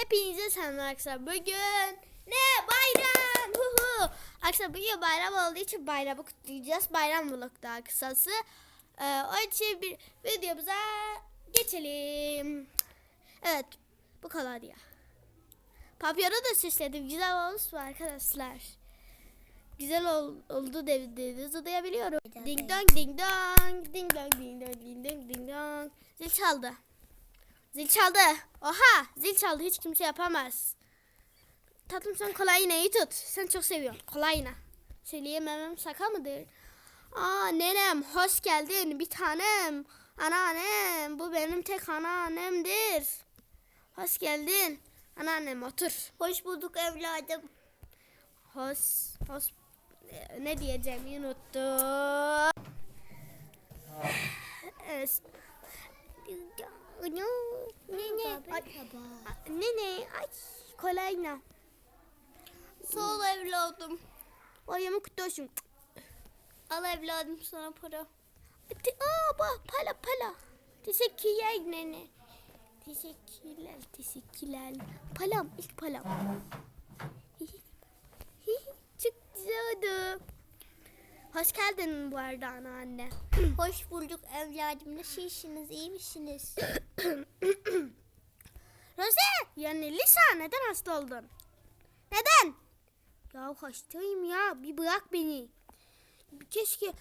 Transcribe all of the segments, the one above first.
Hepinize selam arkadaşlar. Bugün ne bayram? Hu hu. Arkadaşlar bugün bayram olduğu için bayramı kutlayacağız. Bayram vlog daha kısası. Ee, o için bir videomuza geçelim. Evet bu kadar ya. Papyonu da süsledim. Güzel olmuş mu arkadaşlar? Güzel ol, oldu dediğinizi duyabiliyorum. Ding dong ding dong ding dong ding dong ding dong ding dong. Zil çaldı. Zil çaldı. Oha zil çaldı hiç kimse yapamaz. Tatlım sen kolay iğneyi tut. Sen çok seviyorsun kolay iğne. Söyleyememem şaka mıdır? Aa nenem hoş geldin bir tanem. Anneannem bu benim tek anneannemdir. Hoş geldin. Anneannem otur. Hoş bulduk evladım. Hoş, hoş ne diyeceğimi unuttum. Evet. Nene, ay, nene, ay, kolayna. Sağ ol evladım. Bayramı kutlu olsun. Al evladım sana para. Aa, bak, pala pala. Teşekkürler nene. Teşekkürler, teşekkürler. Palam, ilk palam. Çok güzel oldu. Hoş geldin bu arada anneanne. Hoş bulduk evladım. Nasılsınız? iyi misiniz? Rose, yani Lisa neden hasta oldun? Neden? Ya hastayım ya, bir bırak beni. Keşke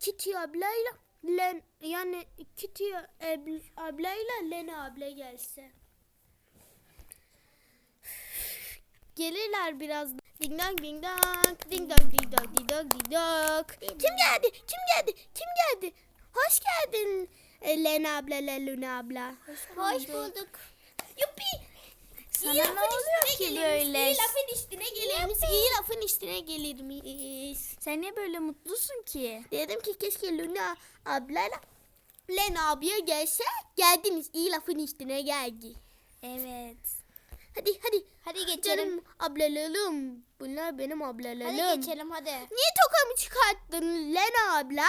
Kitty ablayla Len yani Kitty ab- ablayla Lena abla gelse. Gelirler biraz. Ding dong ding dong ding dong ding dong ding dong ding dong. Kim geldi? Kim geldi? Kim geldi? Hoş geldin e, Lena abla, Lena abla. Hoş bulduk. Yuppi. Sana İyi ne oluyor ki böyle? İyi lafın üstüne geliriz. İyi lafın üstüne gelir miyiz? Sen niye böyle mutlusun ki? Dedim ki keşke Luna ablayla Lena abiye gelse geldiniz. İyi lafın üstüne geldi. Evet. Hadi hadi. Hadi geçelim. Canım ablalalım. Bunlar benim ablalalım. Hadi geçelim hadi. Niye tokamı çıkarttın Lena abla?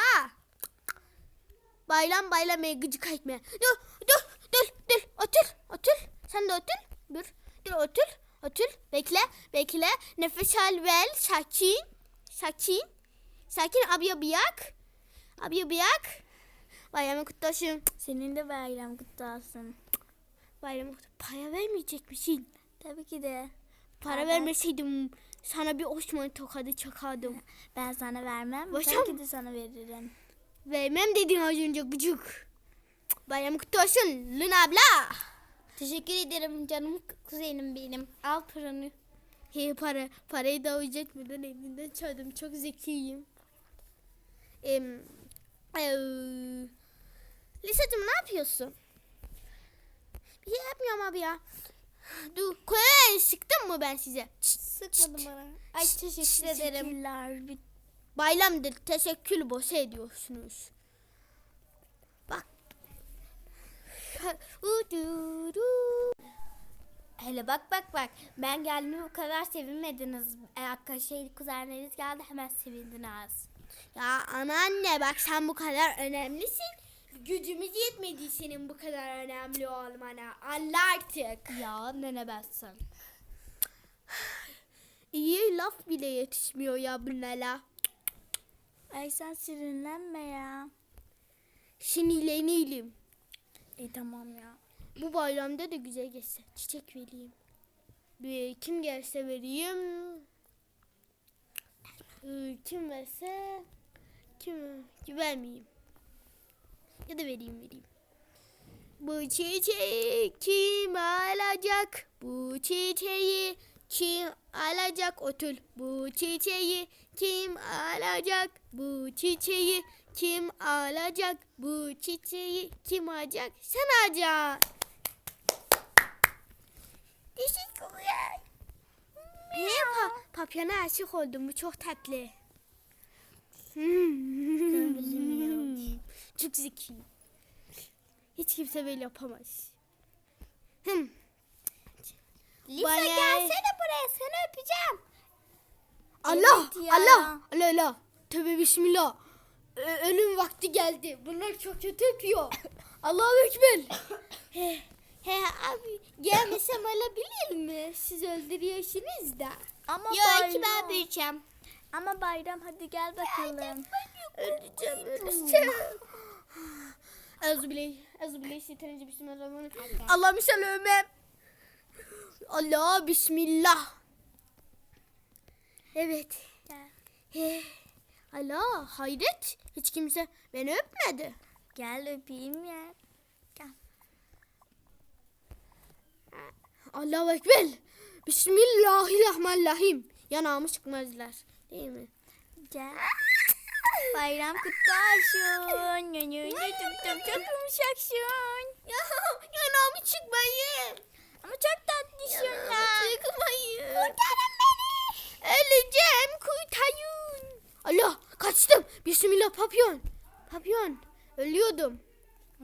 Bayram ey gıcık etme. Dur dur dur dur otur otur. Sen de otur. Dur dur otur otur. Bekle bekle. Nefes al ver. Sakin. Sakin. Sakin abi biyak. Abi biyak. Bayramı kutlu olsun. Senin de bayram kutlu olsun. Bayramı kutlu. Para vermeyecek misin? Tabii ki de. Para Evet. vermeseydim sana bir Osman tokadı çakardım. Ben sana vermem. Başım. Tabii ki de sana veririm. Vermem dedin az önce gıcık. Bayram kutlu olsun Luna abla. Teşekkür ederim canım kuzenim benim. Al paranı. He para, parayı da ödetmeden elinden çaldım. Çok zekiyim. Eee, Lisacığım ne yapıyorsun? Bir şey yapmıyorum abi ya. Dur, koy sıktım mı ben size? Sıkmadım bana. Ay teşekkür ederim. Bayramdır. Teşekkür boşa ediyorsunuz. Bak. Hele bak bak bak. Ben geldiğime o kadar sevinmediniz. E, şey kuzenleriniz geldi hemen sevindiniz. Ya anneanne bak sen bu kadar önemlisin. Gücümüz yetmedi senin bu kadar önemli olmana. Allah artık. Ya nene bensin. İyi laf bile yetişmiyor ya bunlara. Ay sen sinirlenme ya. Sinirlenelim. İyi tamam ya. Bu bayramda da güzel geçse. Çiçek vereyim. Bir, kim gelse vereyim. Ee, Kim verse kim vermeyeyim. Ya da vereyim vereyim. Bu çiçeği kim alacak? Bu çiçeği kim alacak? Otur. Bu çiçeği kim alacak? Bu çiçeği kim alacak? Bu çiçeği kim alacak? Sen alacaksın. Teşekkürler. He, pa papyona aşık oldum. Bu çok tatlı. Çok zeki. Hiç kimse böyle yapamaz. Hmm. Lisa Bana- gelsene buraya seni öpeceğim. Allah, Evet ya. Allah, Allah, Allah. Tövbe bismillah. Ö- ölüm vakti geldi. Bunlar çok kötü öpüyor. Allahu ekber. he, he, Abi gelmesem alabilir mi? Siz öldürüyorsunuz da. Ama Ya bayram. ben büyüyeceğim. Ama bayram hadi gel bakalım. Öleceğim, öleceğim. Euzubillahı, euzubillahişşeytanirracim, bismillahirrahmanirrahim. Allah'ım selamem. Allah, bismillah. Evet. Allah, hayret. Hiç kimse beni öpmedi. Gel öpeyim ya. Gel. Allahu Ekber. Bismillahirrahmanirrahim. Yanağımı çıkmazlar. Değil mi? Gel. Bayram kutlu olsun. Çok yumuşaksın. Ya, yanağımı çıkmayın. Ama çok tatlısın ya. Çıkmayın. Kurtarın beni. Öleceğim kurtarın. Allah kaçtım. Bismillah papyon. Papyon. Ölüyordum.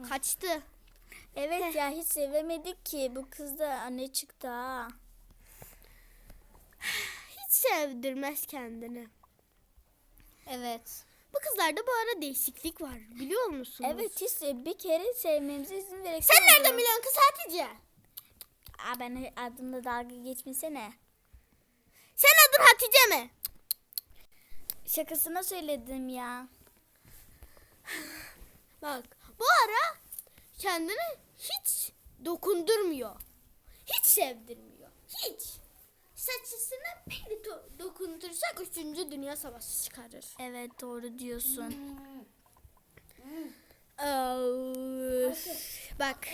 Kaçtı. Evet ya hiç sevemedik ki. Bu kız da anne çıktı ha. Hiç sevdirmez kendini. Evet. Bu kızlarda bu ara değişiklik var. Biliyor musunuz? Evet hiç se- bir kere sevmemize izin vererek. Sen nereden biliyorsun kız Hatice? Aa, ben adımda dalga geçmesene. Sen adın Hatice mi? Şakasına söyledim ya. Bak bu ara kendini hiç dokundurmuyor. Hiç sevdirmiyor. Hiç. Saçısına bir do- dokundursak 3. Dünya Savaşı çıkarır. Evet doğru diyorsun. Of. Bak.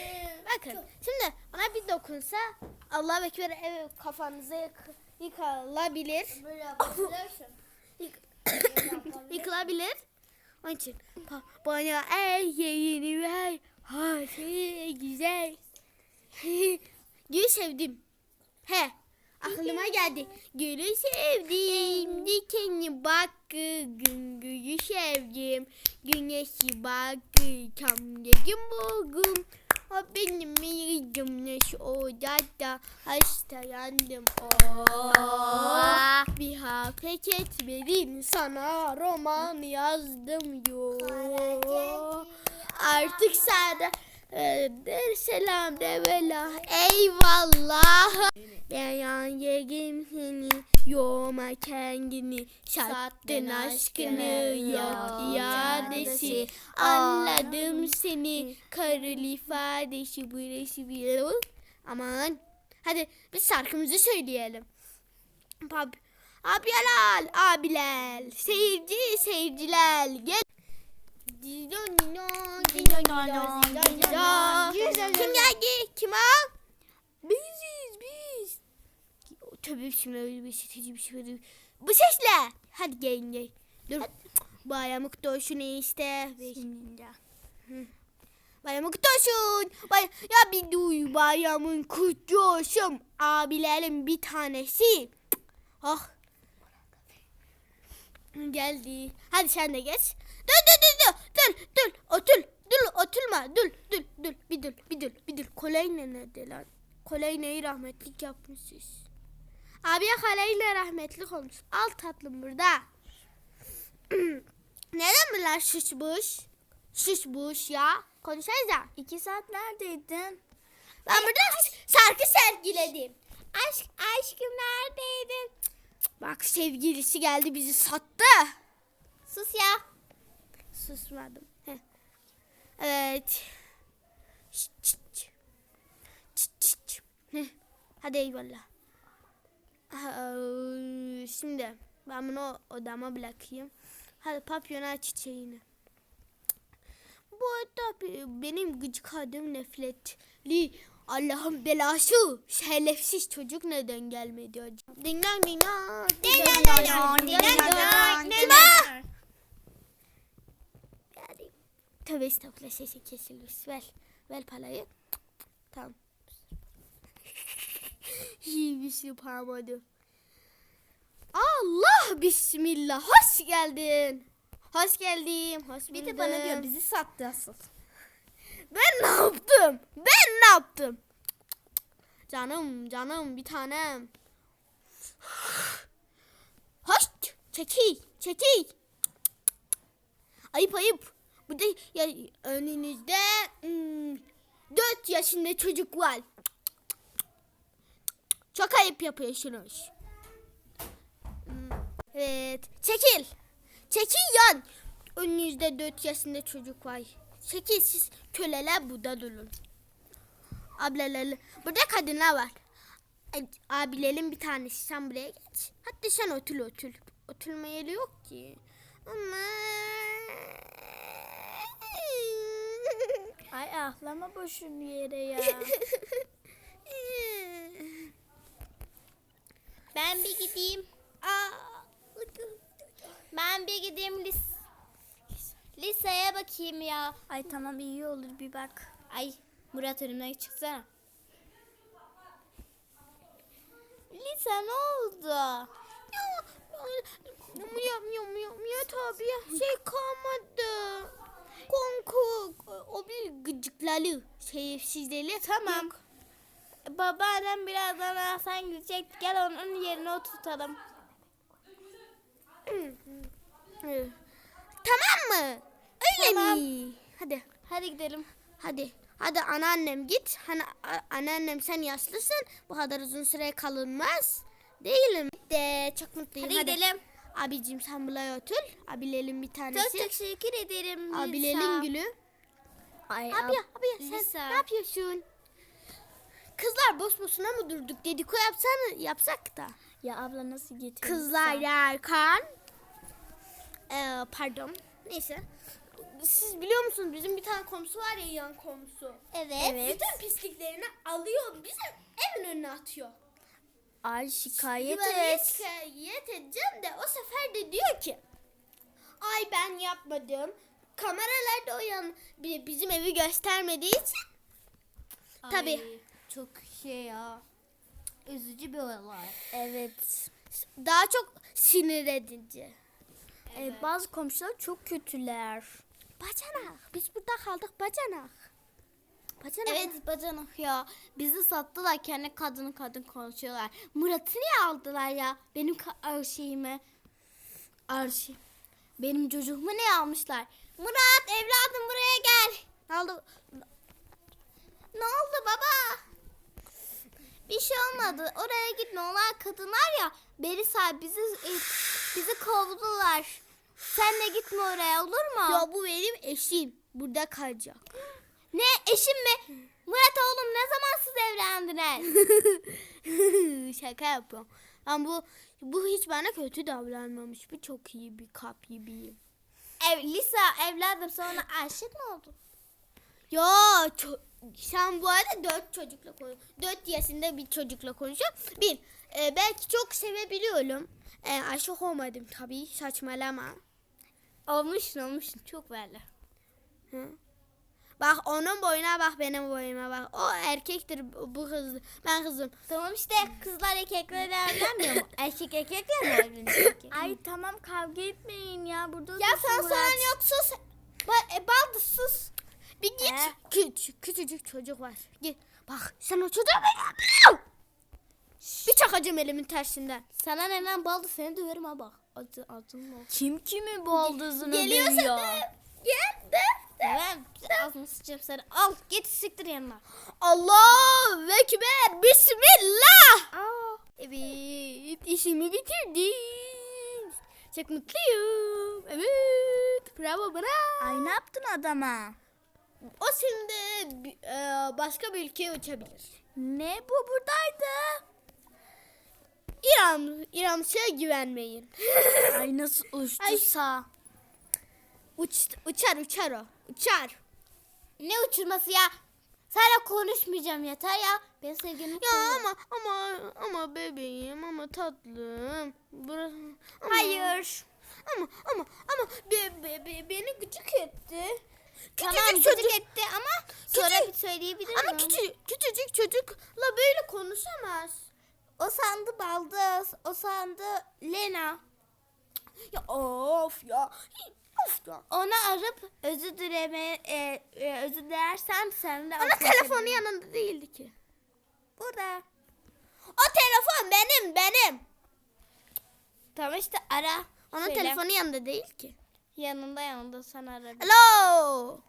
Bakın. Şimdi ona bir dokunsa Allah Ekber ev kafanıza yık- yıkılabilir. Yık- yıkılabilir. Onun için bana el yerini ver. Ha şey güzel. Gülü sevdim. He. Aklıma geldi. Gülü sevdim. Dikeni bak. Gün gülü sevdim. Güneşi bak. Tam yedim bugün. O benim yerim neş odada. Hastayandım. Oh. Bir hafet etmedin sana roman yazdım yo. Artık sana e, selam de vela eyvallah. Ben yerim seni yoma kendini. Sattın aşkını yok iadesi. anladım seni karıl ifadesi. Burası bir aman. Hadi biz şarkımızı söyleyelim. Pab Abiler, abiler, seyirci, seyirciler, gel. Kim geldi? Kim o? Biziz, biz. Tabii şimdi öyle bir şey, bir şey. Bu sesle. Hadi gelin gel. Dur. Bayramı kutlu olsun işte. Bayramı kutlu olsun. Bay ya bir duy bayramın kutlu olsun. Abilerin bir tanesi. Ah. Geldi. Hadi sen de geç. Dur dur dur dur. Dur dur. Otur. Dur oturma. Dur dur dur. Bir dur bir dur bir dur. Kolay ne nerede lan? Kolay neyi rahmetlik yapmışsınız. Abiye kolayla rahmetlik olmuş. Al tatlım burada. Neden bunlar şuşmuş? Şuşmuş ya. Konuşsanıza. İki saat neredeydin? Ben burada şarkı sergiledim. Aşk, aşkım neredeydin? Bak sevgilisi geldi bizi sattı. Sus ya. Susmadım. Heh. Evet. Şşt, şşt, şşt. Heh. Hadi eyvallah. Aa, Şimdi ben bunu odama bırakayım. Hadi papyona çiçeğini. Bu arada be- benim gıcık adım nefretli. Allah'ın belası. Şerefsiz çocuk neden gelmedi acaba? Ding dong dong. Kim o? Yani, Tövbe estağfurullah sesi kesilmiş. Ver. Ver parayı. Tamam. Şey yapamadım. Allah bismillah. Hoş geldin. Hoş geldim. Hoş Bir de bana diyor bizi sattı asıl. Ben ne yaptım? Ben ne yaptım? Canım canım bir tanem. Hoş çekil çekil. Ayıp ayıp. Burada ya, önünüzde hmm, 4 yaşında çocuk var. Çok ayıp yapıyorsunuz. Hmm, Evet. Çekil. Çekil yan. Önünüzde 4 yaşında çocuk var. Çekil siz köleler burada durun. Ablaları. Burada kadınlar var. Abilerin bir tanesi sen buraya geç. Hatta sen otur otur. Oturma yeri yok ki. Ama... Ay ahlama boşun yere ya. ben bir gideyim. Aa, Ben bir gideyim lis liseye bakayım ya. Ay tamam iyi olur bir bak. Ay Murat önümden çıksana. Lise ne oldu? Miyam miyam miyam Murat abi şey kalmadı. Konku o bir gıcıklalı şerefsizleri. Tamam. Babaannem birazdan Hasan gidecek. Gel onun yerine oturtalım. Tamam mı? Öyle Tamam. mi? Hadi. Hadi gidelim. Hadi. Hadi anneannem git. Hani anneannem sen yaşlısın. Bu kadar uzun süre kalınmaz. Değilim. De çok mutluyum. Hadi, gidelim. Abicim sen buraya otur. Abilerin bir Çok tanesi. teşekkür ederim. Abilerin gülü. Ay, Abi ya, abi ya sen Lisa. ne yapıyorsun? Kızlar boş boşuna mı durduk? Dediko yapsana, yapsak da. Ya abla nasıl getirdin? Kızlar yerken. Ee, pardon. Neyse. Siz biliyor musunuz bizim bir tane komşu var ya yan komşu. Evet. Bütün pisliklerini alıyor bizim evin önüne atıyor. Ay şikayet Böyle et. şikayet edeceğim de o sefer de diyor ki ay ben yapmadım. Kameralarda o yan bi- bizim evi göstermediği için Tabii. Ay, çok şey ya. Üzücü bir olay. Evet. daha çok sinir edici. Ee, bazı komşular çok kötüler. Bacanak. Biz burada kaldık bacanak. Bacanak. Evet bacanak ya. Bizi sattılar kendi kadın kadın konuşuyorlar. Murat'ı niye aldılar ya? Benim ka- şeyimi. Arşi. Benim çocuğumu niye almışlar? Murat evladım buraya gel. Ne oldu? Ne oldu baba? Bir şey olmadı. Oraya gitme. Onlar kadınlar ya. Berisa bizi bizi kovdular. Sen de gitme oraya olur mu? Ya bu benim eşim. Burada kalacak. Ne eşim mi? Murat oğlum ne zaman siz evlendiniz? Şaka yapıyorum. Ben bu bu hiç bana kötü davranmamış. Bu çok iyi bir kap gibiyim. Ev, Lisa evlendim sonra aşık mı oldun? Ya sen bu arada dört çocukla konuş. Dört yaşında bir çocukla konuşuyorum. Bir, e, belki çok sevebiliyorum. E, aşık olmadım tabii. Saçmalama. Olmuşsun olmuşsun çok belli. Hı. Bak onun boyuna bak benim boyuma bak. O erkektir bu kız. Ben kızım. Tamam işte kızlar erkeklerle evlenmiyor mu? Erkek erkekle mi evleniyor ki? Ay tamam kavga etmeyin ya burada Ya sen soran yok sus. Ba e, baldı sus. Bir git. He. Küç, küçücük çocuk var. Git. Bak sen o çocuğa bak. Bir çakacağım elimin tersinden. Sana neden baldı seni döverim ha bak. Adı, adın mı? Kim kimi baldızını Geliyorsa da. Gel de. Ben ağzını sıçacağım seni. Al git siktir yanına. Allah Ekber. Bismillah. Aa. Evet. işimi bitirdim. Çok mutluyum. Evet. Bravo bana. Ay ne yaptın adama? O şimdi e, başka bir ülkeye uçabilir. Ne bu buradaydı? İran, İran'a güvenmeyin. Ay nasıl uçtuysa. Uç, uçar uçar o. Uçar. Ne uçurması ya? Sana konuşmayacağım yeter ya. Ben sevgilimi Ya ama ama ama bebeğim ama tatlım. Burası, ama, Hayır. Ama ama ama be, be, be- beni gıcık etti. Tamam Küçücük çocuk etti ama sonra Küçük- bir söyleyebilir ama miyim? küçük, küçücük çocukla böyle konuşamaz. O sandı Baldız. O sandı Lena. Ya of ya. Of ya. Onu arıp özür dileme e, e, özür dilersem seninle Ama affederim. telefonu yanında değildi ki. burada. O telefon benim benim. Tamam işte ara. Onun Söyle. telefonu yanında değil ki. yanında yanında sen ara. Hello.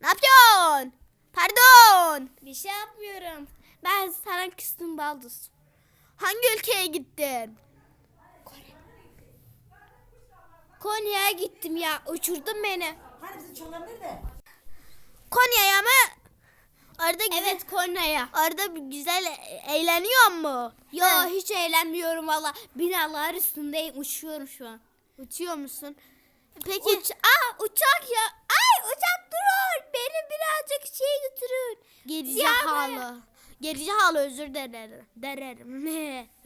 Ne yapıyorsun? Pardon. Bir şey yapmıyorum. Ben sana küstüm baldız. Hangi ülkeye gittin? Konya'ya gittim ya. Uçurdun beni. Hani bizim çocuklar nerede? Konya'ya mı? Orada güzel, Evet Konya'ya. orada bir güzel eğleniyor mu? Yo Ha, hiç eğlenmiyorum valla. Binalar üstündeyim uçuyorum şu an. uçuyor musun? Peki Uç Aa uçak ya. Ay uçak durur. Beni birazcık şey götürün. geri Ziyafaya. Zekalı. Geri zekalı özür dilerim. Dererim.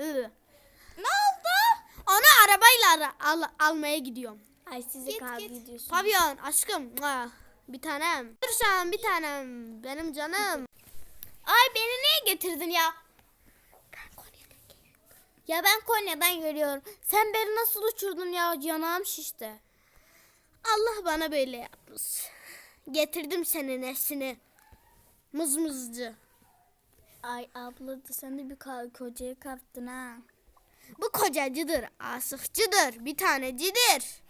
Ne oldu? Onu arabayla ara- al, almaya gidiyorum. Ay size Git, kavga git. ediyorsun. Pavyon aşkım. Mua. Bir tanem. Dur sen bir tanem. Benim canım. Ay beni niye getirdin ya? Ya ben Konya'dan geliyorum. Sen beni nasıl uçurdun ya? Yanağım şişti. Allah bana böyle yapmış. Getirdim senin nesini. Mızmızcı. Ay abla da sen de bir ka- kocayı kaptın ha. Bu kocacıdır, asıkçıdır, bir tanecidir.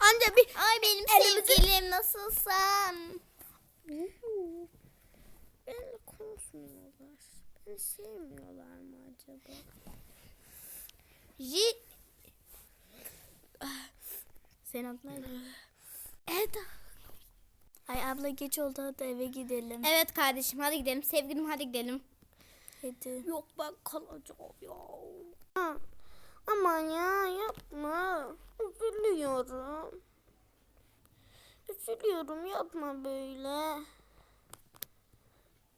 Anca bir Ay benim Elimizi- sevgilim nasılsın? benimle konuşmuyorlar. Beni sevmiyorlar mı acaba? Ji Sen adın neydi? Eda. Ay abla geç oldu hadi eve gidelim. Evet kardeşim hadi gidelim. Sevgilim hadi gidelim. Hadi. Yok ben kalacağım ya. Ha, Aman ya yapma. Üzülüyorum. Üzülüyorum yapma böyle.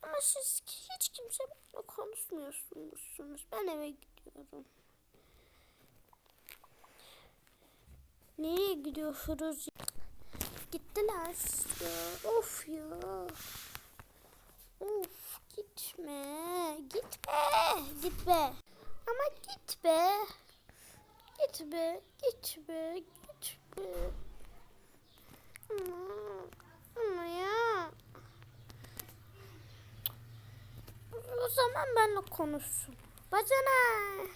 Ama siz hiç kimse benimle konuşmuyorsunuz. Ben eve gidiyorum. Nereye gidiyoruz? Gittiler ya. Of ya. Of gitme. Gitme. Gitme. Ama gitme. Gitme. Gitme. Gitme. Ama, ama ya. O zaman benimle konuşsun. Bacana.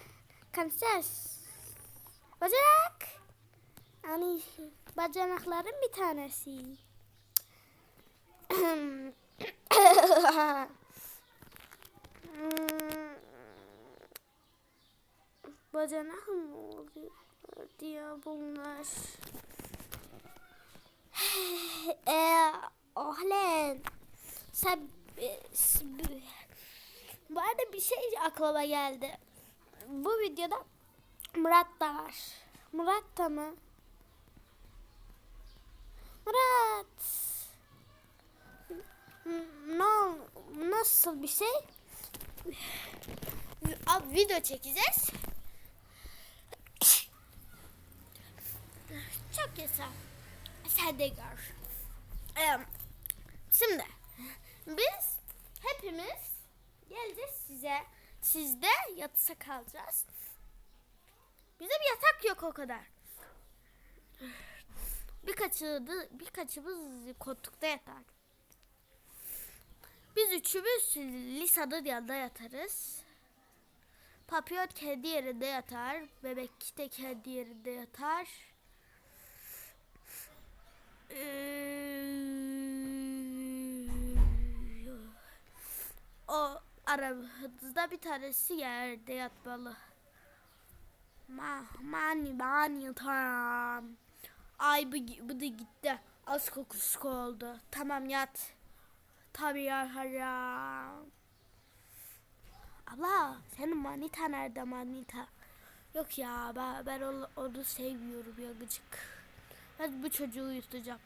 Kanses. Bacanak. Yani bacanakların bir tanesi. Bacanak mı oluyor ya bunlar? Eee Ohlen sen bu arada bir şey aklıma geldi. Bu videoda Murat da var. Murat da mı? Murat. No, nasıl bir şey? Abi video çekeceğiz. Çok güzel. Sen de gör. Şimdi biz hepimiz geleceğiz size. Sizde yatsa kalacağız. Bize bir yatak yok o kadar. Birkaçı da, birkaçımız koltukta yatar. Biz üçümüz Lisa'nın yanında yatarız. Papyon kendi yerinde yatar. Bebek de kendi yerinde yatar. Ee, o aramızda bir tanesi yerde yatmalı. Ma, mani mani tamam. Ay bu, bu da gitti. Az kokusu oldu. Tamam yat. Tabii yatarım. Abla senin manita nerede manita? Yok ya ben, ben onu, onu sevmiyorum ya gıcık. Ben bu çocuğu uyutacağım.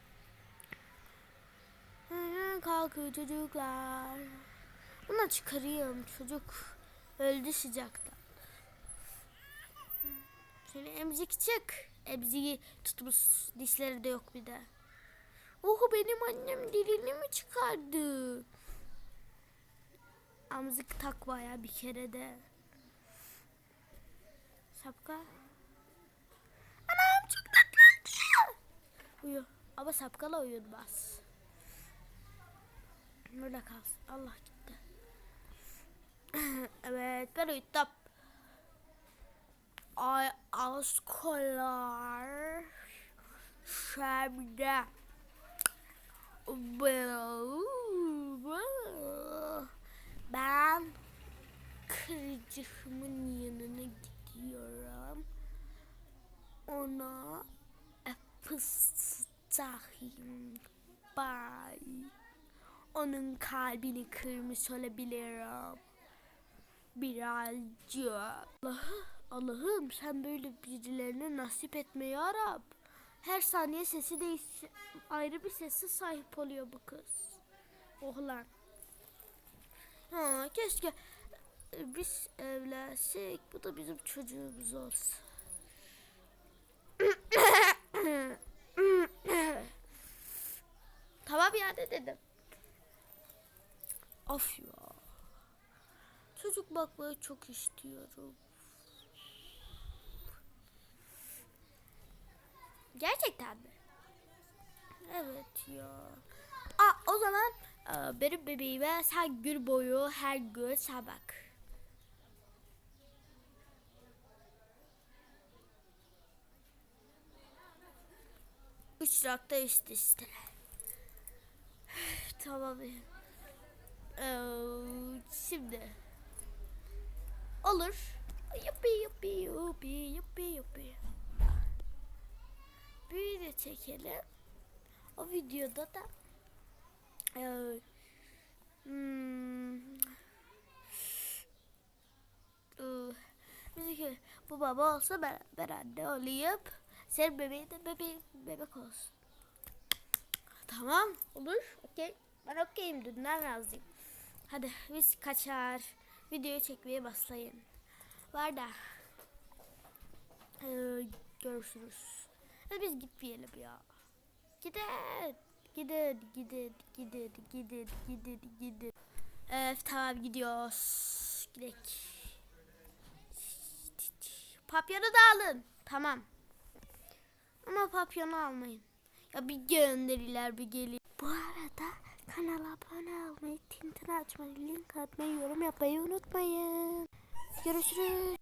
Kalkıyor çocuklar. Bunu çıkarayım çocuk öldü sıcakta. Şöyle emzik çık. Emziği tutmuş dişleri de yok bir de. Oh benim annem dilini mi çıkardı? Amzik tak baya bir kere de. Sapka. Anam çok tatlı. Uyu. Ama sapkala uyutmaz. Burada kalsın. Allah gitti. evet ben uyuttum. Ay askolar şemde ben kırıcımın yanına gidiyorum. Ona fıstahim bay onun kalbini kırmış olabilirim. Birazcık. Allah'ım, sen böyle birilerine nasip etme ya Rab. Her saniye sesi değişti. Ayrı bir sesi sahip oluyor bu kız. Oğlan. Ha, keşke e, biz evlensek. Bu da bizim çocuğumuz olsun. tamam ya ne dedim. Of ya. Çocuk bakmayı çok istiyorum. Gerçekten mi? Evet ya. Aa, o zaman e, benim bebeğime sen gün boyu her gün sen. Üç nokta üst üste. tamam. Ee, şimdi. Olur. Yuppi yuppi yuppi yuppi yuppi. Bir de çekelim. O videoda da ee, hmm, ee, müzik- bu baba olsa ben, ben anne olayım. Sen bebeğin de bebeğin bebek olsun. Tamam olur. Okey. Ben okeyim dünden razıyım. Hadi biz kaçar. Videoyu çekmeye başlayın. Var da. Ee, görüşürüz. Hadi biz gitmeyelim ya. Gidin. Gidin, gidin, gidin, gidin, gidin, gidin. Evet tamam gidiyoruz. Gidelim. Papyonu da alın. Tamam. Ama papyonu almayın. Ya bir gönderiler bir gelin. Bu arada kanala abone olmayı, tintin açmayı, link atmayı, yorum yapmayı unutmayın. Görüşürüz.